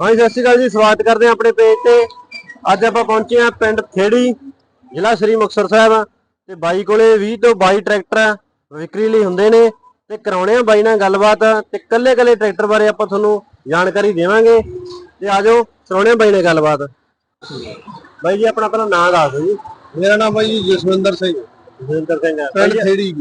ਹਾਂਜੀ ਸਤਿ ਸ਼੍ਰੀ ਅਕਾਲ ਜੀ। ਸਵਾਗਤ ਕਰਦੇ ਹਾਂ ਆਪਣੇ ਪੇਜ ਤੇ। ਅੱਜ ਆਪਾਂ ਪਹੁੰਚੇ ਹਾਂ ਪਿੰਡ ਥੇੜੀ ਜ਼ਿਲ੍ਹਾ ਸ੍ਰੀ ਮੁਕਤਸਰ ਸਾਹਿਬ। ਤੇ ਬਾਈ ਕੋਲੇ 20 ਤੋਂ 22 ਟਰੈਕਟਰ ਵਿਕਰੀ ਲਈ ਹੁੰਦੇ ਨੇ। ਤੇ ਕਰਾਉਣੇ ਆ ਬਾਈ ਨਾਲ ਗੱਲਬਾਤ। ਤੇ ਕੱਲੇ ਕੱਲੇ ਟਰੈਕਟਰ ਬਾਰੇ ਆਪਾਂ ਤੁਹਾਨੂੰ ਜਾਣਕਾਰੀ ਦੇਵਾਂਗੇ। ਤੇ ਆਜੋ ਕਰਾਉਣੇ ਆ ਬਾਈ ਨਾਲ ਗੱਲਬਾਤ। ਬਾਈ ਜੀ ਆਪਣਾ ਪਹਿਲਾਂ ਨਾਮ ਦੱਸ ਦਿਓ ਜੀ। ਮੇਰਾ ਨਾਮ ਬਾਈ ਜੀ ਜਸਵਿੰਦਰ ਸਿੰਘ। ਜਸਿੰਦਰ ਸਿੰਘ ਪਿੰਡ ਥੇੜੀ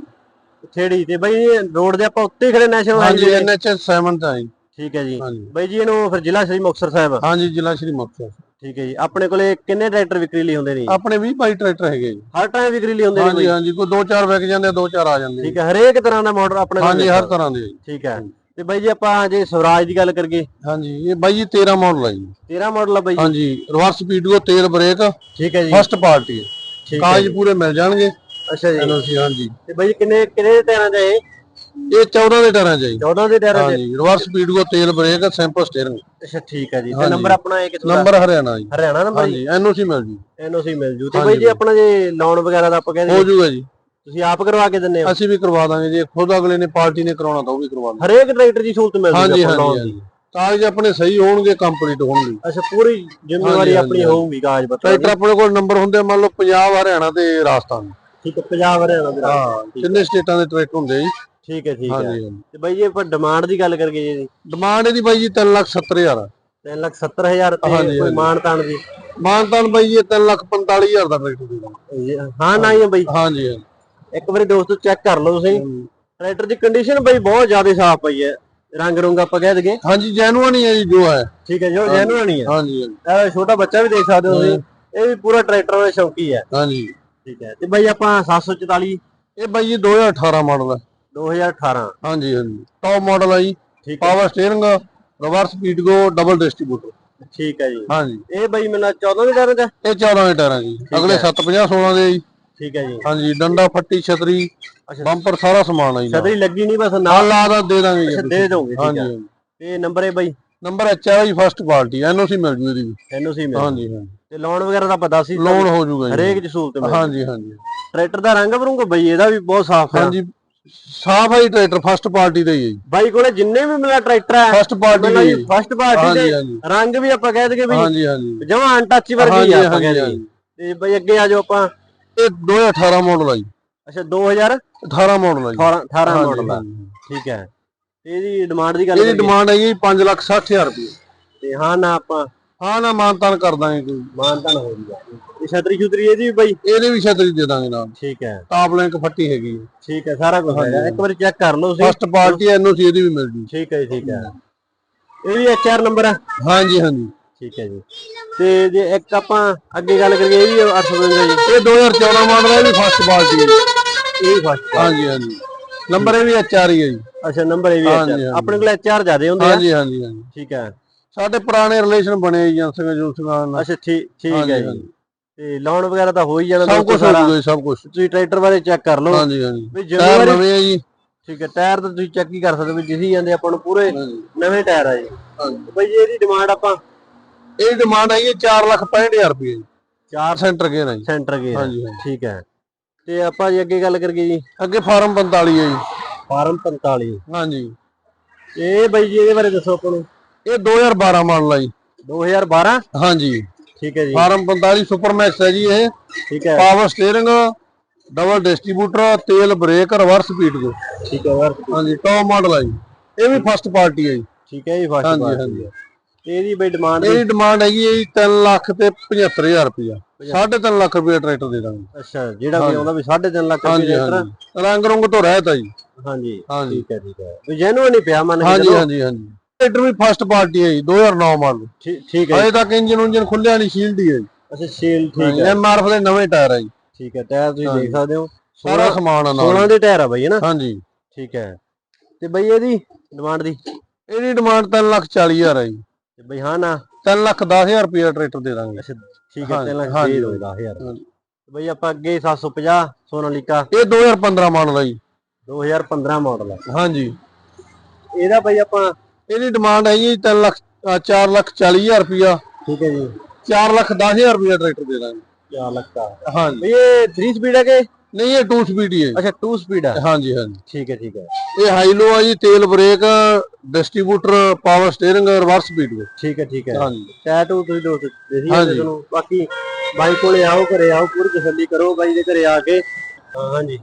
ਥੇੜੀ ਤੇ ਬਾਈ ਰੋਡ ਦੇ ਆਪਾਂ ਉੱਤੇ ਖੜੇ ਨੈਸ਼ਨਲ ਹਾਂਜੀ ਐਨਐਚਐਸ 7 ਤਾਂ ਹੈ ਠੀਕ ਹੈ ਜੀ। ਹਾਂਜੀ। ਬਾਈ ਜੀ ਇਹਨੂੰ ਫਿਰ ਜ਼ਿਲ੍ਹਾ ਸ੍ਰੀ ਮੁਕਤਸਰ ਸਾਹਿਬ। ਹਾਂਜੀ ਜ਼ਿਲ੍ਹਾ ਸ਼੍ਰੀ ਮੁਕਤਸਰ। ਠੀਕ ਹੈ ਜੀ। ਆਪਣੇ ਕੋਲੇ ਕਿੰਨੇ ਟਰੈਕਟਰ ਵਿਕਰੀ ਲਈ ਹੁੰਦੇ ਨੇ? ਜੀ? ਆਪਣੇ 20 22 ਟਰੈਕਟਰ ਹੈਗੇ ਜੀ। ਹਰ ਟਾਈਮ ਵਿਕਰੀ ਲਈ ਹੁੰਦੇ ਨੇ ਹਾਂਜੀ ਬਾਈ? ਹਾਂਜੀ ਕੋਈ ਦੋ ਚਾਰ ਵਿਕ ਜਾਂਦੇ ਆ, ਦੋ ਚਾਰ ਆ ਜਾਂਦੇ ਠੀਕ ਹੈ ਹਰੇਕ ਤਰ੍ਹਾਂ ਦਾ ਮਾਡਲ ਆਪਣੇ ਕੋਲ ਹਾਂਜੀ। ਹਰ ਤਰ੍ਹਾਂ ਦੇ ਜੀ। ਠੀਕ ਹੈ। ਤੇ ਬਾਈ ਜੀ ਆਪਾਂ ਜੇ ਸਵਰਾਜ ਦੀ ਗੱਲ ਕਰੀਏ। ਹਾਂਜੀ ਇਹ ਬਾਈ ਜੀ 13 ਮਾਡਲ ਹੈ ਜੀ। 13 ਮਾਡਲ ਆ ਬਾਈ ਜੀ? ਹਾਂਜੀ ਰਿਵਰਸ ਸਪੀਡੋ ਤੇਲ ਬ੍ਰੇਕ ਠੀਕ ਹੈ ਜੀ। ਫਸਟ ਪਾਰਟੀ ਠੀਕ ਹੈ ਕਾਗਜ਼ ਪੂਰੇ ਮਿਲ ਜਾਣਗੇ। ਅੱਛਾ ਜੀ। ਐਨਓਸੀ ਹਾਂਜੀ। ਤੇ ਬਾਈ ਜੀ ਕਿੰਨੇ ਕਿੰਨੇ ਟਾਇਰਾਂ ਦਾ ਇਹ? ਇਹ 14 ਦੇ ਟਾਇਰਾਂ ਚ ਹੈ ਜੀ। 14 ਦੇ ਟਾਇਰਾਂ ਦੇ ਹਾਂਜੀ ਰਿਵਰਸ ਸਪੀਡੋ ਤੇਲ ਬ੍ਰੇਕ ਸੈਂਪਲ ਸਟੀਅਰਿੰਗ ਅੱਛਾ ਠੀਕ ਹੈ ਜੀ। ਤੇ। ਨੰਬਰ ਆਪਣਾ ਇਹ ਕਿੱਥੋਂ ਦਾ? ਨੰਬਰ ਹਰਿਆਣਾ ਜੀ। ਹਰਿਆਣਾ ਨੰਬਰ ਜੀ? ਹਾਂਜੀ ਐਨਓਸੀ ਮਿਲ ਜੀ। ਐਨਓਸੀ ਮਿਲ ਜੂ। ਤੇ ਬਾਈ ਜੀ ਆਪਣਾ ਜੇ ਲੋਨ ਵਗੈਰਾ ਦਾ ਆਪਾਂ ਹੋ ਕਹਿੰਦੇ ਜਾਊਗਾ ਜੀ। ਤੁਸੀਂ ਆਪ ਕਰਵਾ ਕੇ ਦਿੰਦੇ ਹੋ? ਅਸੀਂ ਵੀ ਕਰਵਾ ਦਾਂਗੇ ਜੇ। ਖੁਦ ਅਗਲੇ ਨੇ ਪਾਰਟੀ ਨੇ ਕਰਾਉਣਾ ਤਾਂ ਉਹ ਵੀ ਕਰਵਾ ਦਾਂਗੇ। ਹਰੇਕ ਟਰੈਕਟਰ ਦੀ ਸਹੂਲਤ ਮਿਲ ਹਾਂਜੀ ਜੂਗੀ ਆਪਾਂ ਹਾਂਜੀ loan ਦੀ। ਹਾਂਜੀ। ਕਾਗਜ਼ ਆਪਣੇ ਸਹੀ ਹੋਣਗੇ ਕੰਪਲੀਟ ਹੋਣਗੇ। ਅੱਛਾ ਪੂਰੀ ਜ਼ਿੰਮੇਵਾਰੀ ਹਾਂਜੀ, ਆਪਣੀ ਹਾਂਜੀ। ਹੋਊਗੀ ਕਾਗਜ਼ ਪੱਤਰ ਟਰੈਕਟਰ ਦੀ ਆਪਣੇ ਕੋਲ ਨੰਬਰ ਹੁੰਦੇ ਆ, ਮੰਨ ਲਓ ਪੰਜਾਬ ਹਰਿਆਣਾ ਤੇ ਰਾਜਸਥਾਨ। ਠੀਕ ਹੈ ਪੰਜਾਬ ਹਰਿਆਣਾ ਦੇ ਨਾਲ। ਹਾਂ ਤਿੰਨੇ ਸਟੇਟਾਂ ਦੇ ਟਰੈਕਟਰ ਹੁੰਦੇ ਆ ਜੀ? ਠੀਕ ਹੈ ਠੀਕ ਹੈ। ਹਾਂਜੀ। ਹਾਂਜੀ ਤੇ ਬਾਈ ਜੀ ਆਪਾਂ ਡਿਮਾਂਡ ਦੀ ਗੱਲ ਕਰੀਏ ਜੀ। ਡਿਮਾਂਡ ਇਹਦੀ ਬਾਈ ਜੀ 370000 ਤਿੰਨ ਲੱਖ ਸੱਤਰ ਹਜ਼ਾਰ ਤੇ ਹਾਂਜੀ, ਕੋਈ ਹਾਂਜੀ। ਮਾਨ ਤਾਨ ਦੀ। ਮਾਨਤਾਨ ਬਾਈ ਜੀ 345000 ਦਾ ਟਰੈਕਟਰ ਦੇ ਦਾਂਗੇ ਹਾਂ ਨਾ ਹੀ ਬਾਈ। ਹਾਂਜੀ ਹਾਂਜੀ। ਇੱਕ ਵਾਰੀ ਦੋਸਤੋ ਚੈੱਕ ਕਰ ਲਓ ਤੁਸੀਂ। ਟਰੈਕਟਰ ਦੀ ਕੰਡੀਸ਼ਨ ਬਾਈ ਬਹੁਤ ਜ਼ਿਆਦਾ ਸਾਫ਼ ਪਈ ਹੈ। ਰੰਗ ਰੁੰਗ ਆਪਾਂ ਕਹਿ ਦਈਏ। ਹਾਂਜੀ ਜੈਨੂਅਨ ਹੀ ਹੈ ਜੀ ਜੋ ਹੈ। ਠੀਕ ਹੈ ਜੋ ਜੈਨੂਅਨ ਹੀ ਹੈ। ਹਾਂਜੀ ਹਾਂਜੀ। ਇਹ ਛੋਟਾ ਬੱਚਾ ਵੀ ਦੇਖ ਸਕਦੇ ਹੋ ਤੁਸੀਂ। ਇਹ ਵੀ ਪੂਰਾ ਟਰੈਕਟਰ ਦਾ ਸ਼ੌਕੀ ਹੈ। ਹਾਂਜੀ। ਠੀਕ ਹੈ ਤੇ ਬਾਈ ਆਪਾਂ 744 ਇਹ ਬਾਈ ਜੀ 2018 ਮਾਡਲ ਹੈ। 2018 ਹਾਂਜੀ ਹਾਂਜੀ। ਟੌਪ ਮਾਡਲ ਹੈ ਜੀ। ਠੀਕ ਹੈ ਪਾਵਰ ਸਟੀਅਰਿੰਗ ਰਿਵਰਸ ਸਪੀਡ ਗੋ ਡਬਲ ਡਿਸਟ੍ਰੀਬਿਊਟਰ ਠੀਕ ਹੈ ਜੀ। ਹਾਂਜੀ। ਇਹ ਬਾਈ ਮੈਨੂੰ 14 ਦੇ ਟਾਇਰਾਂ ਦਾ? ਇਹ 14 ਦੇ ਟਾਇਰਾਂ ਜੀ। ਅਗਲੇ 750 16 ਦੇ ਜੀ। ਠੀਕ ਹੈ ਜੀ। ਹਾਂਜੀ ਡੰਡਾ ਫੱਟੀ ਛਤਰੀ। ਬੰਪਰ ਸਾਰਾ ਸਮਾਨ ਆ ਜੀ ਨਾਲ। ਛਤਰੀ ਲੱਗੀ ਨਹੀਂ ਬਸ ਨਾਲ ਨਾਲ ਲਾ ਦਾ ਦੇ ਦਾਂਗੇ ਜੀ। ਦੇ ਦੋਗੇ ਠੀਕ ਹਾਂਜੀ ਹੈ। ਹਾਂਜੀ ਤੇ ਨੰਬਰ ਹੈ ਬਾਈ? ਨੰਬਰ ਐਚ ਆ ਜੀ ਫਸਟ ਪਾਰਟੀ ਐਨਓਸੀ ਮਿਲ ਜੂ ਇਹਦੀ ਵੀ। ਐਨਓਸੀ ਮਿਲ ਹਾਂਜੀ ਹਾਂਜੀ। ਤੇ ਲੋਨ ਵਗੈਰਾ ਦਾ ਪਤਾ ਸੀ ਲੋਨ ਹੋ ਜੂਗਾ ਜੀ। ਹਰੇਕ ਚ ਸਹੂਲਤ ਮਿਲ ਹਾਂਜੀ ਹਾਂਜੀ। ਟਰੈਕਟਰ ਦਾ ਰੰਗ ਬਰੂੰਗਾ ਬਈ ਇਹਦਾ ਵੀ ਬਹੁਤ ਸਾਫ਼ ਹੈ ਹਾਂਜੀ। ਸਾਫ਼ ਹੈ ਟਰੈਕਟਰ ਫਸਟ ਪਾਰਟੀ ਦਾ ਹੀ ਹੈ ਜੀ। ਬਾਈ ਕੋਲੇ ਜਿੰਨੇ ਵੀ ਮੇਰਾ ਟਰੈਕਟਰ ਹੈ ਫਸਟ ਪਾਰਟੀ ਦਾ ਜੀ। ਫਸਟ ਪਾਰਟੀ ਦੇ ਰੰਗ ਵੀ ਆਪਾਂ ਕਹਿ ਦਈਏ ਵੀ ਹਾਂਜੀ ਹਾਂਜੀ। ਜਮਾ ਅਨਟੱਚ ਵਰਗੀ ਆ ਆਪਾਂ ਕਹਿ। ਤੇ ਬਈ ਅੱਗੇ ਆ ਜਾਓ ਆਪਾਂ। ਇਹ 2018 ਮਾਡਲ ਆ ਜੀ। ਅੱਛਾ 2018 18 ਮਾਡਲ ਆ ਜੀ। 18 ਹਾਂਜੀ, ਮਾਡਲ ਆ। ਠੀਕ ਹੈ। ਇਹਦੀ ਡਿਮਾਂਡ ਦੀ ਗੱਲ ਇਹਦੀ ਡਿਮਾਂਡ ਹੈਗੀ 5 ਲੱਖ 60000 ਰੁਪਏ। ਤੇ ਹਾਂ ਨਾ ਆਪਾਂ ਹਾਂ ਨਾ ਮਾਨਤਾਨ ਕਰ ਦਾਂਗੇ ਕੋਈ। ਮਾਨਤਾਨ ਹੋ ਜੂਗਾ ਇਹ ਛਤਰੀ ਛੁਤਰੀ ਇਹਦੀ ਵੀ ਬਾਈ? ਇਹਦੇ ਵੀ ਛਤਰੀ ਦੇ ਦਾਂਗੇ ਨਾਲ। ਠੀਕ ਹੈ। ਟਾਪ ਲਿੰਕ ਫੱਟੀ ਹੈਗੀ ਠੀਕ ਹੈ ਸਾਰਾ ਕੁਝ ਹੈਗਾ ਇੱਕ ਵਾਰੀ ਚੈੱਕ ਕਰ ਲਓ ਤੁਸੀਂ। ਫਸਟ ਪਾਰਟੀ ਐਨਓਸੀ ਇਹਦੀ ਵੀ ਮਿਲ ਜੂ ਠੀਕ ਹੈ ਜੀ, ਠੀਕ ਹੈ। ਇਹ ਵੀ ਐਚਆਰ ਨੰਬਰ ਆ। ਹਾਂਜੀ ਹਾਂਜੀ। ਠੀਕ ਹੈ ਜੀ। ਤੇ ਜੇ ਇੱਕ ਆਪਾਂ ਅੱਗੇ ਗੱਲ ਕਰੀਏ ਇਹ ਵੀ 852 ਜੀ। ਇਹ 2014 ਮਾਡਲ ਹੈ ਇਹ ਵੀ ਫਸਟ ਪਾਰਟੀ ਹੈ। ਇਹ ਵੀ ਫਸਟ ਹਾਂਜੀ ਹਾਂਜੀ। ਨੰਬਰ ਇਹ ਵੀ ਐਚਆਰ ਹੀ ਹੈ ਜੀ। ਅੱਛਾ ਨੰਬਰ ਇਹ ਵੀ ਹਾਂਜੀ, ਹਾਂਜੀ। ਆਪਣੇ ਕੋਲ ਐਚਆਰ ਜ਼ਿਆਦੇ ਹੁੰਦੇ ਆ। ਹਾਂਜੀ ਹਾਂਜੀ ਹਾਂਜੀ। ਠੀਕ ਹੈ। ਸਾਡੇ ਪੁਰਾਣੇ ਰਿਲੇਸ਼ਨ ਬਣੇ ਏਜੰਸੀਆਂ ਜੁੰਸੀਆਂ ਨਾਲ। ਅੱਛਾ ਠੀਕ ਠੀਕ ਹੈ ਜੀ। ਤੇ ਲੋਨ ਵਗੈਰਾ ਤਾਂ ਹੋ ਹੀ ਜਾਣਾ ਸਭ ਕੁਝ ਹੋ ਸਾਰਾ? ਜੂਗਾ ਜੀ, ਸਭ ਕੁਝ ਤੁਸੀਂ ਟਰੈਕਟਰ ਬਾਰੇ ਚੈੱਕ ਕਰ ਲਓ। ਹਾਂਜੀ ਹਾਂਜੀ। ਵੀ ਟਾਇਰ ਨਵੇਂ ਆ ਜੀ। ਠੀਕ ਹੈ ਟਾਇਰ ਤਾਂ ਤੁਸੀਂ ਚੈੱਕ ਹੀ ਕਰ ਸਕਦੇ ਹੋ ਵੀ ਦਿਸੀ ਜਾਂਦੇ ਆਪਾਂ ਨੂੰ ਪੂਰੇ ਨਵੇਂ ਟਾਇਰ ਆ ਜੀ। ਹਾਂਜੀ। ਬਈ ਜੀ ਇਹਦੀ ਡਿਮਾਂਡ ਆਪਾਂ ਇਹ ਡਿਮਾਂਡ ਹੈਗੀ 4 ਲੱਖ 65000 ਰੁਪਏ ਜੀ। 4 ਸੈਂਟਰ ਗੇਅਰ ਹੈ ਜੀ। ਸੈਂਟਰ ਗੇ ਹਾਂਜੀ ਹਾਂਜੀ। ਠੀਕ ਹੈ। ਤੇ ਆਪਾਂ ਜੀ ਅੱਗੇ ਗੱਲ ਕਰੀਏ ਜੀ। ਅੱਗੇ ਫਾਰਮ 45 ਹੈ ਜੀ। ਫਾਰਮ 45 ਹਾਂਜੀ। ਇਹ ਬਈ ਜੀ ਇਹਦੇ ਬਾਰੇ ਦੱਸੋ ਆਪਾਂ ਨੂੰ। ਇਹ 2012 ਮਾਡਲ ਹੈ ਜੀ। 2012 ਹਾਂਜੀ। ਠੀਕ ਹੈ ਜੀ। ਫਾਰਮ 45 ਸੁਪਰ ਮੈਕਸ ਹੈ ਜੀ ਇਹ। ਠੀਕ ਹੈ। ਪਾਵਰ ਸਟੀਅਰਿੰਗ ਡਬਲ ਡਿਸਟ੍ਰੀਬਿਊਟਰ ਤੇਲ ਬ੍ਰੇਕ ਰਿਵਰਸ ਸਪੀਡ ਕੋ ਠੀਕ ਹੈ ਯਾਰ ਹਾਂਜੀ ਟੌਪ ਮਾਡਲ ਹੈ ਜੀ। ਇਹ ਵੀ ਫਸਟ ਪਾਰਟੀ ਹੈ ਜੀ। ਠੀਕ ਹੈ ਜੀ ਫਸਟ ਹਾਂਜੀ, ਪਾਰਟੀ ਹਾਂਜੀ। ਹੈ ਤੇ ਇਹਦੀ ਬਈ ਡਿਮਾਂਡ ਇਹਦੀ ਡਿਮਾਂਡ ਹੈਗੀ ਹੈ ਜੀ 3 ਲੱਖ ਤੇ 75000 ਰੁਪਇਆ। 3.5 ਲੱਖ ਰੁਪਇਆ ਟਰੈਕਟਰ ਦੇ ਦਾਂਗੇ। ਅੱਛਾ ਜਿਹੜਾ ਵੀ ਆਉਂਦਾ ਵੀ 3.5 ਲੱਖ ਹਾਂਜੀ ਹਾਂਜੀ। ਰੰਗ ਰੁੰਗ ਤੋਂ ਰਹਿਤ ਹੈ ਜੀ। ਹਾਂਜੀ ਹਾਂਜੀ। ਠੀਕ ਹੈ ਠੀਕ ਹੈ। ਵੀ ਜੈਨੂਅਨ ਨਹੀਂ ਪਿਆ ਮੰਨ ਕੇ ਹਾਂਜੀ ਹਾਂਜੀ ਹਾਂਜੀ। ਟਰੈਕਟਰ ਵੀ ਫਸਟ ਪਾਰਟੀ ਹੈ ਜੀ 2009 ਮਾਡਲ ਠੀਕ- ਹੈ ਅਜੇ ਤੱਕ ਇੰਜਨ ਉਂਜਨ ਖੁੱਲਿਆ ਨਹੀਂ ਸ਼ੀਲਡ ਹੀ ਹੈ ਜੀ। ਅੱਛਾ ਸੇਲ ਠੀਕ ਹੈ। ਐਮਆਰਐਫ ਦੇ ਨਵੇਂ ਟਾਇਰ ਹੈ ਜੀ। ਠੀਕ ਹੈ ਟਾਇਰ ਤੁਸੀਂ ਦੇਖ ਸਕਦੇ ਹੋ। ਸਾਰਾ ਸਮਾਨ ਆ ਨਾਲ। 16 ਦੇ ਟਾਇਰ ਆ ਬਈ ਹੈ ਨਾ? ਹਾਂਜੀ। ਠੀਕ ਹੈ। ਤੇ ਬਈ ਇਹਦੀ ਡਿਮਾਂਡ ਦੀ? ਇਹਦੀ ਡਿਮਾਂਡ 3 ਲੱਖ 40000 ਹੈ ਜੀ। ਤੇ ਬਈ ਹਾਂ ਨਾ? 3 ਲੱਖ 10000 ਰੁਪਇਆ ਟਰੈਕਟਰ ਦੇ ਦਾਂਗੇ। ਅੱਛਾ ਠੀਕ ਹੈ ਹਾਂਜੀ, 3 ਲੱਖ ਹਾਂਜੀ, ਦੇ ਦੋ 10000 ਹਾਂਜੀ। ਬਈ ਆਪਾਂ ਅੱਗੇ 750 ਸੋਨਾਲੀਕਾ ਇਹ 2015 ਮਾਡਲ ਹੈ ਜੀ। 2015 ਮਾਡਲ ਹੈ ਹਾਂਜੀ। ਇਹਦਾ ਬਈ ਆਪਾਂ ਇਹਦੀ ਡਿਮਾਂਡ ਹੈ ਜੀ 3 ਲੱਖ 4 ਲੱਖ 40000 ਰੁਪਇਆ। ਠੀਕ ਹੈ ਜੀ। 4 ਲੱਖ 10000 ਰੁਪਇਆ ਟਰੈਕਟਰ ਦੇ ਦਾਂਗੇ। 4 ਲੱਖ ਦਾ। ਬਈ ਇਹ 3 ਸਪੀਡ ਹੈ ਕਿ? ਨਹੀਂ ਇਹ 2 ਸਪੀਡ ਹੀ ਹੈ ਅੱਛਾ 2 ਸਪੀਡ ਆ। ਹਾਂਜੀ ਹਾਂਜੀ। ਠੀਕ ਹੈ ਠੀਕ ਹੈ। ਇਹ ਹਾਈ ਲੋ ਆ ਜੀ ਤੇਲ brake distributor power steering reverse speed ਠੀਕ ਹੈ ਠੀਕ ਹੈ। ਹਾਂਜੀ। ਟੈਟੂ ਤੁਸੀਂ ਦੋਸਤ ਦੇਖੀ। ਤੁਹਾਨੂੰ ਬਾਕੀ ਬਾਈ ਕੋਲੇ ਆਓ ਘਰੇ ਆਓ ਪੂਰੀ ਤਸੱਲੀ ਕਰੋ ਬਾਈ ਦੇ ਘਰੇ ਆ ਕੇ। ਹਾਂ, ਹਾਂਜੀ।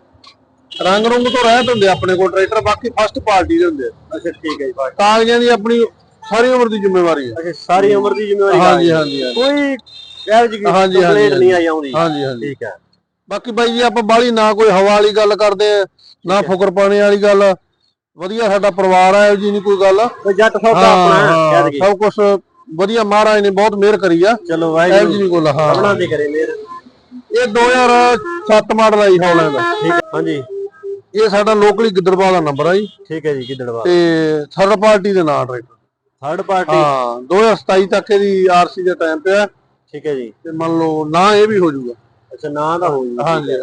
ਰੰਗ ਰੁੰਗ ਤੋਂ ਰਹਿਤ ਹੁੰਦੇ ਆਪਣੇ ਕੋਲ ਟਰੈਕਟਰ ਬਾਕੀ ਫਸਟ ਪਾਰਟੀ ਦੇ ਹੁੰਦੇ। ਅੱਛਾ ਠੀਕ ਹੈ ਜੀ ਕਾਗਜ਼ਾਂ ਦੀ ਆਪਣੀ ਸਾਰੀ ਉਮਰ ਦੀ ਜ਼ਿੰਮੇਵਾਰੀ ਹੈ। ਅੱਛਾ ਸਾਰੀ ਉਮਰ ਦੀ ਜ਼ਿੰਮੇਵਾਰੀ ਹਾਂਜੀ? ਹਾਂਜੀ ਕੋਈ ਇਹੋ ਜਿਹੀ ਹਾਂਜੀ, ਕੰਪਲੇਂਟ ਨਹੀਂ ਆਈ ਆਉਂਦੀ। ਹਾਂਜੀ ਹਾਂਜੀ। ਠੀਕ ਹੈ। ਬਾਕੀ ਬਾਈ ਜੀ ਆਪਾਂ ਬਾਹਲੀ ਨਾ ਕੋਈ ਹਵਾ ਵਾਲੀ ਗੱਲ ਕਰਦੇ ਆ ਨਾ ਫੁਕਰ ਪਾਣੇ ਵਾਲੀ ਗੱਲ। ਵਧੀਆ ਸਾਡਾ ਪਰਿਵਾਰ ਆ ਜੀ ਨਹੀਂ ਕੋਈ ਗੱਲ। ਜੱਟ ਸੌਦਾ ਆਪਣਾ ਕਹਿ ਸਭ ਕੁਝ ਵਧੀਆ ਮਹਾਰਾਜ ਨੇ ਬਹੁਤ ਮਿਹਰ ਕਰੀ ਆ। ਚਲੋ ਵਾਹਿਗੁਰੂ ਜੀ ਨਹੀਂ ਕੋਈ ਹਾਂ। ਆਪਣਾ ਦੇ ਕਰੇ ਮੇਰ ਇਹ 2007 ਮਾਡਲ ਆਈ ਹੌਲੈਂਡ। ਦਾ ਠੀਕ ਹੈ ਹਾਂਜੀ। ਇਹ ਸਾਡਾ ਲੋਕਲੀ ਗਿੱਦੜਬਾਹ ਦਾ ਨੰਬਰ ਆ ਜੀ। ਠੀਕ ਹੈ ਜੀ ਕਿਦੜਵਾ ਤੇ ਥਰਡ ਪਾਰਟੀ ਦੇ ਨਾਂ ਟਰੈਕਟਰ ਥਰਡ ਪਾਰਟੀ ਹਾਂ 2027 ਤੱਕ ਇਹਦੀ ਆਰਸੀ ਦਾ ਟਾਈਮ ਪਿਆ ਠੀਕ ਹੈ ਜੀ। ਤੇ ਮੰਨ ਲਓ ਨਾ ਇਹ ਵੀ ਹੋ ਜਾਊਗਾ। ਅੱਛਾ ਨਾਂ ਦਾ ਹੋਊ ਹਾਂਜੀ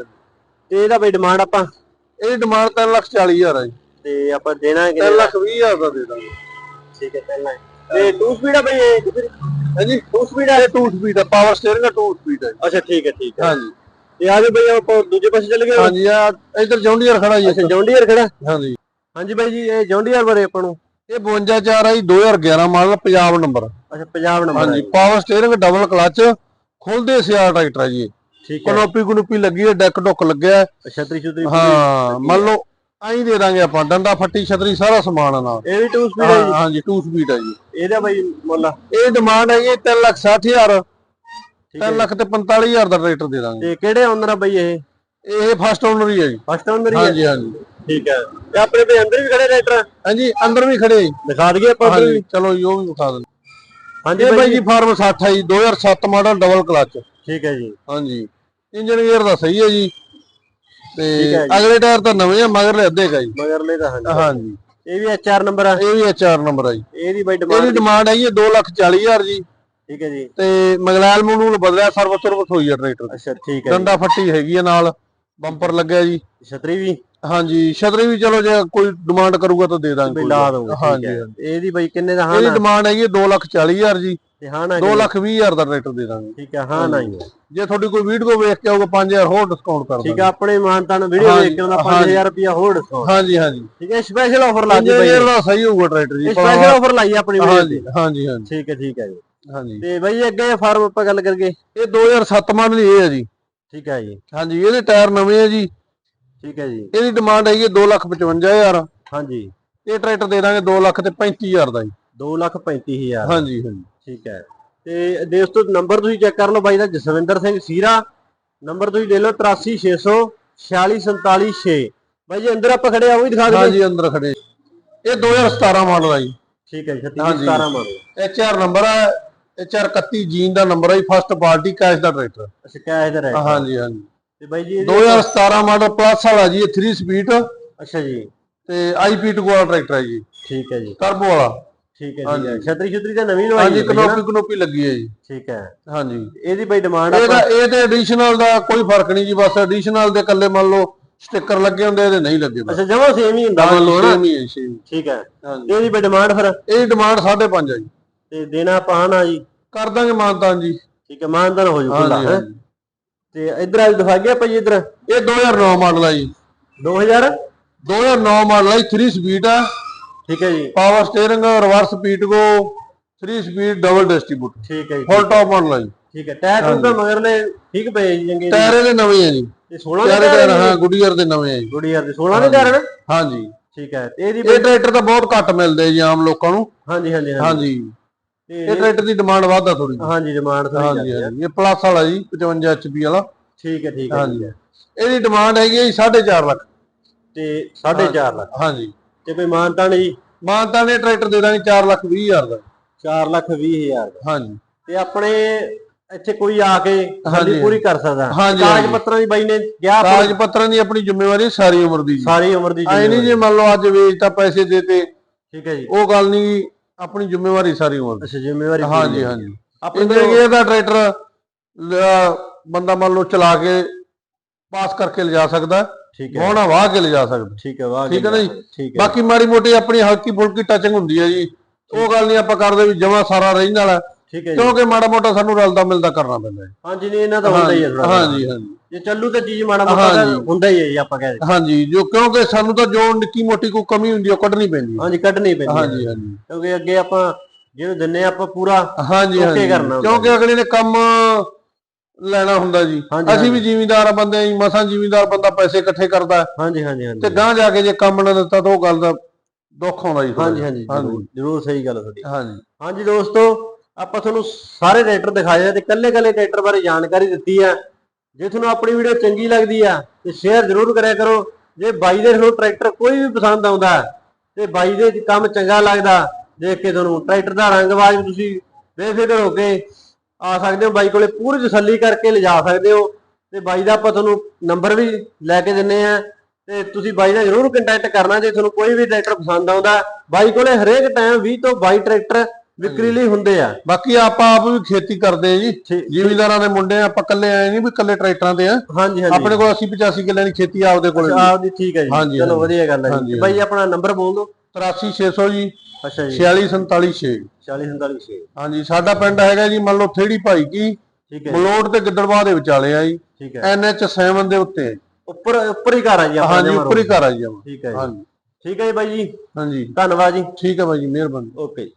ਤੇ ਇਹਦਾ ਬਈ ਡਿਮਾਂਡ ਆਪਾਂ? ਇਹਦੀ ਡਿਮਾਂਡ 3 ਲੱਖ 40 ਹਜ਼ਾਰ ਆ ਜੀ। ਤੇ ਆਪਾਂ ਦੇਣਾ 3 ਕਿੰਨੇ ਲੱਖ 20 ਹਜ਼ਾਰ ਦਾ ਦੇ ਦਾਂਗੇ। ਠੀਕ ਹੈ ਪਹਿਲਾਂ ਤੇ 2 ਸਪੀਡ ਆ ਬਈ ਹਾਂਜੀ। 2 ਸਪੀਡ ਆ ਇਹ? 2 ਸਪੀਡ ਆ ਪਾਵਰ ਸਟੀਅਰਿੰਗ 2 ਸਪੀਡ ਹੈ ਜੀ। ਅੱਛਾ ਠੀਕ ਹੈ ਠੀਕ ਹੈ। ਹਾਂਜੀ। ਤੇ ਆ ਜਾਓ ਬਈ ਆਪਾਂ ਦੂਜੇ ਪਾਸੇ ਚੱਲ ਗਏ। ਹਾਂਜੀ ਆ ਇਧਰ ਜੌਂਡੀਅਰ ਖੜਾ ਜੀ ਅੱਛਾ ਜੌਂਡੀਅਰ ਖੜਾ ਹਾਂਜੀ। ਹਾਂਜੀ ਬਾਈ ਜੀ ਇਹ ਜੌਂਡੀਅਰ ਬਾਰੇ ਆਪਾਂ ਨੂੰ। ਇਹ 52 ਚਾਰ ਆ ਜੀ 2011 ਮਾਡਲ ਪੰਜਾਬ ਨੰਬਰ। ਅੱਛਾ ਪੰਜਾਬ ਨੰਬਰ ਹਾਂਜੀ ਪਾਵਰ ਸਟੀਅਰਿੰਗ ਡਬਲ ਕਲਚ ਖੁੱਲਦੇ ਸਿਆਰ ਟਰੈਕਟਰ ਆ ਜੀ ਇਹ। ਠੀਕ ਹੈ। ਕਨੋਪੀ ਕਨੋਪੀ ਲੱਗੀ ਹੈ ਡੈਕ ਡੁੱਕ ਲੱਗਿਆ ਹੈ। ਛਤਰੀ ਛਤਰੀ ਹਾਂ ਮੰਨ ਲਓ ਆਈ ਦੇ ਦਾਂਗੇ ਆਪਾਂ ਡੰਡਾ ਫੱਟੀ ਛਤਰੀ ਸਾਰਾ ਸਮਾਨ ਨਾਲ। ਇਹ ਵੀ 2 ਸਪੀਡ ਹੈ ਹਾਂ ਜੀ। ਹਾਂਜੀ 2 ਸਪੀਡ ਹੈ ਜੀ। ਇਹਦਾ ਬਾਈ ਮੁੱਲ ਇਹ ਡਿਮਾਂਡ ਹੈਗੀ 3 ਲੱਖ 60 ਹਜ਼ਾਰ। ਠੀਕ 3 ਹੈ ਲੱਖ ਤੇ 45 ਹਜ਼ਾਰ ਦਾ ਟਰੈਕਟਰ ਦੇ ਦਾਂਗੇ। ਤੇ ਕਿਹੜੇ ਓਨਰ ਆ ਬਾਈ ਇਹ? ਇਹ ਫਸਟ ਓਨਰ ਹੀ ਹੈ ਜੀ। ਫਸਟ ਓਨਰ ਹੀ ਹੈ? ਹਾਂਜੀ ਹਾਂਜੀ। ਠੀਕ ਹੈ। ਤੇ ਆਪਣੇ ਤੇ ਅੰਦਰ ਵੀ ਖੜੇ ਰਾਈਟਰ ਹਾਂਜੀ ਅੰਦਰ ਵੀ ਖੜੇ ਜੀ। ਦਿਖਾ ਦਈਏ ਆਪਾਂ ਵੀ। ਚਲੋ ਜੀ ਉਹ ਵੀ ਵਿਖਾ ਦਿੰਦੇ। ਹਾਂਜੀ ਬਾਈ ਜੀ। ਫਾਰਮ 60 ਹੈ ਜੀ 2007 ਮਾਡਲ ਡਬਲ ਕਲਚ ਠੀਕ ਹੈ ਜੀ। ਹਾਂਜੀ। ਇੰਜਨ ਗੇਅਰ ਦਾ ਸਹੀ ਹੈ ਜੀ। ਤੇ ਹੈ ਜੀ। ਅਗਲੇ ਟਾਇਰ ਤਾਂ ਨਵੇਂ ਆ ਮਗਰਲੇ ਅੱਧੇ ਕਾ ਜੀ। ਮਗਰਲੇ ਦਾ ਹਾਂਜੀ। ਹਾਂਜੀ। ਇਹ ਵੀ ਐਚਆਰ ਨੰਬਰ ਆ। ਇਹ ਵੀ ਚਾਰ ਨੰਬਰ ਆ ਜੀ। ਇਹਦੀ ਬਾਈ ਇਹਦੀ ਡਿਮਾਂਡ ਡਿਮਾਂਡ ਹੈਗੀ 2 ਲੱਖ 40 ਹਜ਼ਾਰ ਜੀ। ਠੀਕ ਹੈ ਜੀ। ਤੇ ਮਗਲੈਲ ਮਨੂਲ ਬਦਲਿਆ ਸਰਵਿਸ ਸਰਵਿਸ ਹੋਈ ਹੈ ਟਰੈਕਟਰ ਦੀ। ਅੱਛਾ ਠੀਕ ਹੈ ਡੰਡਾ ਫੱਟੀ ਹੈਗੀ ਆ ਨਾਲ ਬੰਪਰ ਲੱਗਿਆ ਜੀ। ਛਤਰੀ ਵੀ? ਹਾਂਜੀ ਛਤਰੀ ਵੀ ਚਲੋ ਜੇ ਕੋਈ ਡਿਮਾਂਡ ਕਰੂਗਾ ਤਾਂ ਦੇ ਦਾਂਗੇ ਵੀ ਕੋਈ ਲਾ ਗੱਲ। ਦੋਗੇ ਠੀਕ ਹਾਂਜੀ ਹੈ ਇਹਦੀ ਬਾਈ ਕਿੰਨੇ ਦਾ ਹਾਂ ਇਹਦੀ ਨਾ ਡਿਮਾਂਡ ਹੈਗੀ 2 ਲੱਖ 40 ਹਜ਼ਾਰ ਜੀ। ਤੇ ਹਾਂ ਨਾ 2 ਲੱਖ 20 ਹਜ਼ਾਰ ਦਾ ਟਰੈਕਟਰ ਦੇ ਦਾਂਗੇ। ਠੀਕ ਹੈ ਹਾਂ ਨਾ ਹੀ ਹੈ। ਜੇ ਤੁਹਾਡੀ ਕੋਈ ਵੀਡੀਓ ਵੇਖ ਕੇ ਆਊਗਾ 5000 ਹੋਰ ਡਿਸਕਾਊਂਟ ਕਰ ਠੀਕ ਦਾਂਗੇ। ਹੈ ਆਪਣੇ ਮਾਨਤਾਨ ਵੀਡੀਓ ਹਾਂਜੀ, ਉਹਦਾ ਹਾਂਜੀ। 5000 ਰੁਪਿਆ ਹੋਰ ਡਿਸਕਾਊਂਟ ਹਾਂਜੀ ਹਾਂਜੀ। ਠੀਕ ਹੈ ਸਪੈਸ਼ਲ ਆਫਰ ਲਾ ਦਿੱਤੀ ਇੰਜਨ ਬਾਈ। ਦਾ ਸਹੀ ਹੋਊਗਾ ਟਰੈਕਟਰ ਜੀ ਸਪੈਸ਼ਲ ਆਫਰ ਲਾਈ ਆਪਣੀ ਵੀਡੀਓ ਹਾਂਜੀ ਹਾਂਜੀ ਹਾਂਜੀ। ਠੀਕ ਹੈ ਠੀਕ ਹੈ ਜੀ। ਹਾਂਜੀ। ਤੇ ਬਾਈ ਅੱਗੇ ਫਾਰਮ ਆਪਾਂ ਗੱਲ ਕਰਗੇ ਇਹ 2007 ਮਾਡਲ ਇਹ ਹੈ ਜੀ। ਠੀਕ ਹੈ ਜੀ। ਹਾਂਜੀ ਇਹਦੇ ਟਾਇਰ ਨਵੇਂ ਆ ਜੀ। ਠੀਕ ਹੈ ਜੀ। ਇਹਦੀ ਡਿਮਾਂਡ ਹੈਗੀ 255000 ਹਾਂਜੀ। ਇਹ ਟਰੈਕਟਰ ਦੇ ਦਾਂਗੇ 2 ਦਾ ਜੀ। 2 ਹਾਂਜੀ ਹਾਂਜੀ। ਠੀਕ ਹੈ। ਤੇ ਦੋਸਤੋ ਨੰਬਰ ਤੁਸੀਂ ਚੈੱਕ ਕਰ ਲਓ ਬਾਈ ਦਾ ਜਸਵਿੰਦਰ ਸਿੰਘ ਸੀਰਾ। ਨੰਬਰ ਤੁਸੀਂ ਲੈ ਲਓ 8360464776 ਬਾਈ ਜੀ ਅੰਦਰ ਆਪਾਂ ਖੜੇ ਆ ਉਹ ਵੀ ਦਿਖਾ ਦਿਓ। ਹਾਂਜੀ ਅੰਦਰ ਖੜੇ ਇਹ 2017 ਮਾਡਲ ਆ ਜੀ। ਠੀਕ ਹੈ ਜੀ 2017 ਮਾਡਲ। ਐਚਆਰ ਨੰਬਰ ਆ। HR31 ਜੀਨ ਦਾ ਨੰਬਰ ਹੈ ਫਸਟ ਪਾਰਟੀ ਕੈਸ਼ ਦਾ ਟਰੈਕਟਰ ਅੱਛਾ ਕੈਸ਼ ਦਾ ਰੇਟ ਹਾਂਜੀ ਹਾਂਜੀ ਤੇ ਬਾਈ ਜੀ 2017 ਮਾਡਲ ਪਲੱਸ ਵਾਲਾ ਜੀ 3 ਸਪੀਡ ਅੱਛਾ ਟੂ ਵਾਲਾ ਟਰੈਕਟਰ ਹੈ ਜੀ। ਠੀਕ ਹੈ ਜੀ। ਟਰਬੋ ਵਾਲਾ। ਠੀਕ ਹੈ ਜੀ ਛਤਰੀ ਛਤਰੀ ਤਾਂ ਨਵੀਂ ਲਵਾਈ ਹਾਂਜੀ ਹੈ ਕਨੋਪੀ ਕਨੋਪੀ ਲੱਗੀ ਹੈ ਜੀ। ਠੀਕ ਹੈ। ਹਾਂਜੀ। ਇਹਦੀ ਬਾਈ ਡਿਮਾਂਡ ਇਹਦਾ ਇਹ ਤੇ ਐਡੀਸ਼ਨਲ ਦਾ ਕੋਈ ਫ਼ਰਕ ਨਹੀਂ ਜੀ ਬਸ ਐਡੀਸ਼ਨਲ ਦੇ ਕੱਲੇ ਮੰਨ ਲਓ ਸਟicker ਲੱਗੇ ਹੁੰਦੇ ਇਹਦੇ ਨਹੀਂ ਲੱਗੇ ਬਸ। ਅੱਛਾ ਜਮਾ ਸੇਮ ਹੀ ਹੁੰਦਾ ਮੰਨ ਲਓ ਨਾ? ਹੀ ਹੈ same। ਠੀਕ ਹੈ। ਇਹਦੀ ਬਾਈ ਡਿਮਾਂਡ ਫਿਰ? ਇਹ ਡਿਮਾਂਡ 5.5 ਹੈ ਜੀ। ਤੇ ਦੇਣਾ ਪਾਣਾ ਜੀ। ਕਰ ਦਾਂਗੇ ਮਾਨਤਾਨ ਜੀ। ਠੀਕ ਹੈ ਮਾਨਦਾਨ ਹੋ ਜੂ ਖੁੱਲਾ ਹਾਂਜੀ ਹੈ ਹਾਂਜੀ। ਤੇ ਇਧਰ ਆ ਦਿਖਾ ਗਿਆ ਭਾਈ ਇਧਰ। ਇਹ 2009 ਮਾਡਲ ਹੈ ਜੀ। 2000 2009 ਮਾਡਲ ਹੈ 3 ਸਪੀਡ ਆ। ਠੀਕ ਹੈ ਜੀ। ਪਾਵਰ ਸਟੀਅਰਿੰਗ ਰਿਵਰਸ ਸਪੀਡ ਕੋ 3 ਸਪੀਡ ਡਬਲ ਡਿਸਟ੍ਰੀਬਿਊਟਰ ਠੀਕ ਹੈ ਜੀ। ਫੁੱਲ ਟਾਪ ਮਾਡਲ ਹੈ ਜੀ। ਠੀਕ ਹੈ ਟਾਇਰ ਟੂਰ ਤਾਂ ਮਗਰਲੇ ਠੀਕ ਪਏ ਜੀ ਚੰਗੇ ਟਾਇਰ ਇਹਦੇ ਨਵੇਂ ਆ ਜੀ। ਤੇ 16 ਦੇ ਟਾਇਰ ਹਾਂ ਗੁੱਡੀਅਰ ਦੇ ਨਵੇਂ ਆ ਜੀ। ਗੁੜੀ ਯਾਰ ਦੇ 16 ਦੇ ਟਾਇਰ ਹਨ ਹਾਂਜੀ। ਠੀਕ ਹੈ ਤੇ ਇਹਦੀ ਇਹ ਟਰੈਕਟਰ ਤਾਂ ਬਹੁਤ ਘੱਟ ਮਿਲਦੇ ਜੀ ਆਮ ਲੋਕਾਂ ਨੂੰ। ਹਾਂਜੀ ਹਾਂਜੀ। ਹਾਂਜੀ। ਇਹ ਟਰੈਕਟਰ ਦੀ ਡਿਮਾਂਡ ਵੱਧਦਾ ਥੋੜੀ ਹਾਂਜੀ ਡਿਮਾਂਡ ਥੋੜੀ ਹਾਂਜੀ ਹਾਂਜੀ। ਇਹ ਪਲੱਸ ਵਾਲਾ ਜੀ 55 ਐਚਪੀ ਵਾਲਾ। ਠੀਕ ਹੈ ਠੀਕ ਹੈ ਹਾਂਜੀ। ਇਹਦੀ ਡਿਮਾਂਡ ਹੈਗੀ ਹੈ ਜੀ 4.5 ਲੱਖ। ਤੇ 4.5 ਲੱਖ। ਹਾਂਜੀ। ਤੇ ਕੋਈ ਮਾਨਤਾ ਨਹੀਂ? ਮਾਨਤਾ ਨੇ ਟਰੈਕਟਰ ਦੇ ਦਾਂਗੇ 4 ਲੱਖ 20 ਹਜ਼ਾਰ ਦਾ। 4 ਲੱਖ 20 ਹਜ਼ਾਰ ਦਾ। ਹਾਂਜੀ। ਤੇ ਆਪਣੇ ਇੱਥੇ ਕੋਈ ਆ ਕੇ। ਸਾਡੀ ਪੂਰੀ ਕਰ ਸਕਦਾ? ਕਾਗਜ਼। ਪੱਤਰਾਂ ਦੀ ਬਾਈ ਨੇ ਕਿਹਾ ਕਾਗਜ਼ ਪੱਤਰਾਂ ਦੀ ਆਪਣੀ ਜ਼ਿੰਮੇਵਾਰੀ ਸਾਰੀ ਉਮਰ ਦੀ ਜੀ। ਸਾਰੀ ਉਮਰ ਦੀ ਐ ਨਹੀਂ ਜ਼ਿੰਮੇਵਾਰੀ। ਜੇ ਮੰਨ ਲਓ ਅੱਜ ਵੇਚਤਾ ਪੈਸੇ ਦੇਤੇ। ਠੀਕ ਹੈ ਜੀ। ਉਹ ਗੱਲ ਨਹੀਂ ਆਪਣੀ ਜ਼ਿੰਮੇਵਾਰੀ ਸਾਰੀ ਉਮਰ ਦੀ। ਅੱਛਾ ਜ਼ਿੰਮੇਵਾਰੀ ਹਾਂਜੀ। ਹਾਂਜੀ। ਆਪਣੇ ਇੰਜਨ ਗੇਅਰ ਦਾ ਟਰੈਕਟਰ ਲ- ਬੰਦਾ ਮੰਨ ਲਓ ਚਲਾ ਕੇ ਪਾਸ ਕਰਕੇ ਲਿਜਾ ਸਕਦਾ। ਠੀਕ ਹੈ। ਵਾਹਣਾ ਵਾਹ ਕੇ ਲਿਜਾ ਸਕਦਾ। ਠੀਕ ਹੈ ਵਾਹ ਠੀਕ ਹੈ ਨਾ ਜੀ? ਠੀਕ ਹੈ। ਬਾਕੀ ਮਾੜੀ ਮੋਟੀ ਆਪਣੀ ਹਲਕੀ ਫੁਲਕੀ ਟੱਚਿੰਗ ਹੁੰਦੀ ਹੈ ਜੀ। ਉਹ ਗੱਲ ਨਹੀਂ ਆਪਾਂ ਕਰਦੇ ਵੀ ਜਮਾ ਸਾਰਾ ਰਹਿਣ ਵਾਲਾ। ਠੀਕ ਹੈ ਜੀ। ਕਿਉਂਕਿ ਮਾੜਾ ਮੋਟਾ ਸਾਨੂੰ ਰਲਦਾ ਮਿਲਦਾ ਕਰਨਾ ਪੈਂਦਾ ਹੈ ਹਾਂਜੀ ਨਹੀਂ ਇਹਨਾਂ ਦਾ ਹੁੰਦਾ ਹੀ ਹੈ ਥੋੜਾ ਹਾਂਜੀ ਹਾਂਜੀ। ਜੇ ਚੱਲੂ ਤਾਂ ਚੀਜ਼ ਮਾੜਾ ਮੋਟਾ ਤਾਂ। ਹੁੰਦਾ ਹੀ ਹੈ ਜੀ ਆਪਾਂ ਕਹਿ ਹਾਂਜੀ ਜੋ ਕਿਉਂਕਿ ਸਾਨੂੰ ਤਾਂ ਜੋ ਨਿੱਕੀ ਮੋਟੀ ਕੋਈ ਕਮੀ ਹੁੰਦੀ ਉਹ ਕੱਢਣੀ ਪੈਂਦੀ ਹਾਂਜੀ ਕੱਢਣੀ ਪੈਂਦੀ ਹੈ ਹਾਂਜੀ ਹਾਂਜੀ। ਕਿਉਂਕਿ ਅੱਗੇ ਆਪਾਂ ਜਿਹਨੂੰ ਦਿੰਨੇ ਆਪਾਂ ਪੂਰਾ ਹਾਂਜੀ ਹਾਂਜੀ। ਕਿਉਂਕਿ ਅਗਲੇ ਨੇ ਕੰਮ ਲੈਣਾ ਹੁੰਦਾ ਜੀ। ਅਸੀਂ ਵੀ ਜ਼ਿਮੀਂਦਾਰ ਬੰਦੇ ਆਂ ਮਸਾਂ ਜ਼ਿਮੀਂਦਾਰ ਬੰਦਾ ਪੈਸੇ ਇਕੱਠੇ ਕਰਦਾ। ਹਾਂਜੀ ਹਾਂਜੀ ਹਾਂਜੀ। ਤੇ ਗਾਂ ਜਾ ਕੇ ਜੇ ਕੰਮ ਨਾ ਦਿੱਤਾ ਤਾਂ ਉਹ ਗੱਲ ਦਾ ਦੁੱਖ ਆਉਂਦਾ ਜੀ ਹਾਂਜੀ। ਹਾਂਜੀ ਜ਼ਰੂਰ। ਸਹੀ ਗੱਲ ਤੁਹਾਡੀ। ਹਾਂਜੀ। ਹਾਂਜੀ ਦੋਸਤੋ ਆਪਾਂ ਤੁਹਾਨੂੰ ਸਾਰੇ ਟਰੈਕਟਰ ਦਿਖਾਏ ਆ ਤੇ ਕੱਲੇ ਕੱਲੇ ਟਰੈਕਟਰ ਬਾਰੇ ਜਾਣਕਾਰੀ ਦਿੱਤੀ ਆ। ਜੇ ਤੁਹਾਨੂੰ ਆਪਣੀ ਵੀਡੀਓ ਚੰਗੀ ਲੱਗਦੀ ਆ ਤੇ ਸ਼ੇਅਰ ਜ਼ਰੂਰ ਕਰਿਆ ਕਰੋ। ਜੇ ਬਾਈ ਦੇ ਤੁਹਾਨੂੰ ਟਰੈਕਟਰ ਕੋਈ ਵੀ ਪਸੰਦ ਆਉਂਦਾ ਤੇ ਬਾਈ ਦੇ ਕੰਮ ਚੰਗਾ ਲੱਗਦਾ, ਦੇਖ ਕੇ ਤੁਹਾਨੂੰ ਟਰੈਕਟਰ ਦਾ ਰੰਗਵਾਜ ਵੀ ਤੁਸੀਂ ਬੇਫਿਕਰ ਹੋ ਕੇ ਆ ਸਕਦੇ ਹੋ। ਬਾਈ ਕੋਲੇ ਪੂਰੀ ਤਸੱਲੀ ਕਰਕੇ ਲਿਜਾ ਸਕਦੇ ਹੋ ਤੇ ਬਾਈ ਦਾ ਆਪਾਂ ਤੁਹਾਨੂੰ ਨੰਬਰ ਵੀ ਲੈ ਕੇ ਦਿੰਨੇ ਆ ਤੇ ਤੁਸੀਂ ਬਾਈ ਨਾਲ ਜ਼ਰੂਰ ਕੰਟੈਕਟ ਕਰਨਾ ਜੇ ਤੁਹਾਨੂੰ ਕੋਈ ਵੀ ਟਰੈਕਟਰ ਪਸੰਦ ਆਉਂਦਾ। ਬਾਈ ਕੋਲੇ ਹਰੇਕ ਟਾਈਮ 20 ਤੋਂ 22 ਟਰੈਕਟਰ ਵਿਕਰੀ ਲਈ ਹੁੰਦੇ ਆ। ਬਾਕੀ ਆਪਾਂ ਆਪ ਵੀ ਖੇਤੀ ਕਰਦੇ ਆ ਜੀ। ਜ਼ਿਮੀਂਦਾਰਾਂ ਦੇ ਮੁੰਡੇ ਆ, ਆਪਾਂ ਇਕੱਲੇ ਆਏ ਨਹੀਂ ਵੀ ਇਕੱਲੇ ਟਰੈਕਟਰਾਂ ਤੇ ਆ। ਹਾਂਜੀ ਹਾਂਜੀ। ਆਪਣੇ ਕੋਲ 80 85 ਕਿੱਲਿਆਂ ਦੀ ਖੇਤੀ ਆਪਦੇ ਕੋਲ ਆਪ ਦੀ ਠੀਕ ਹੈ ਜੀ। ਚਲੋ। ਵਧੀਆ ਗੱਲ ਹੈ ਜੀ। ਬਾਈ ਆਪਣਾ ਨੰਬਰ ਬੋਲ ਦਿਓ। 83600 ਜੀ। ਅੱਛਾ ਜੀ। 46476 40 47 6 ਹਾਂਜੀ ਸਾਡਾ ਪਿੰਡ ਹੈਗਾ ਜੀ ਮੰਨ ਲਓ ਥੇੜੀ ਭਾਈ ਕੀ। ਠੀਕ ਹੈ ਮਲੋਟ ਤੇ ਗਿੱਦੜਬਾਹ ਦੇ ਵਿਚਾਲੇ ਆ ਜੀ। ਠੀਕ ਹੈ। ਐਨਐਚ 7 ਦੇ ਉੱਤੇ। ਉੱਪਰ ਉੱਪਰ ਹੀ ਘਰ ਆ ਜੀ ਆਪਣਾ ਹਾਂਜੀ ਉੱਪਰ ਹੀ ਘਰ ਆ ਜੀ। ਠੀਕ ਹੈ ਜੀ। ਹਾਂਜੀ। ਠੀਕ ਹੈ ਜੀ ਬਾਈ ਜੀ। ਹਾਂਜੀ। ਧੰਨਵਾਦ ਜੀ। ਠੀਕ ਹੈ ਬਾਈ ਜੀ ਮਿਹਰਬਾਨੀ। ਓਕੇ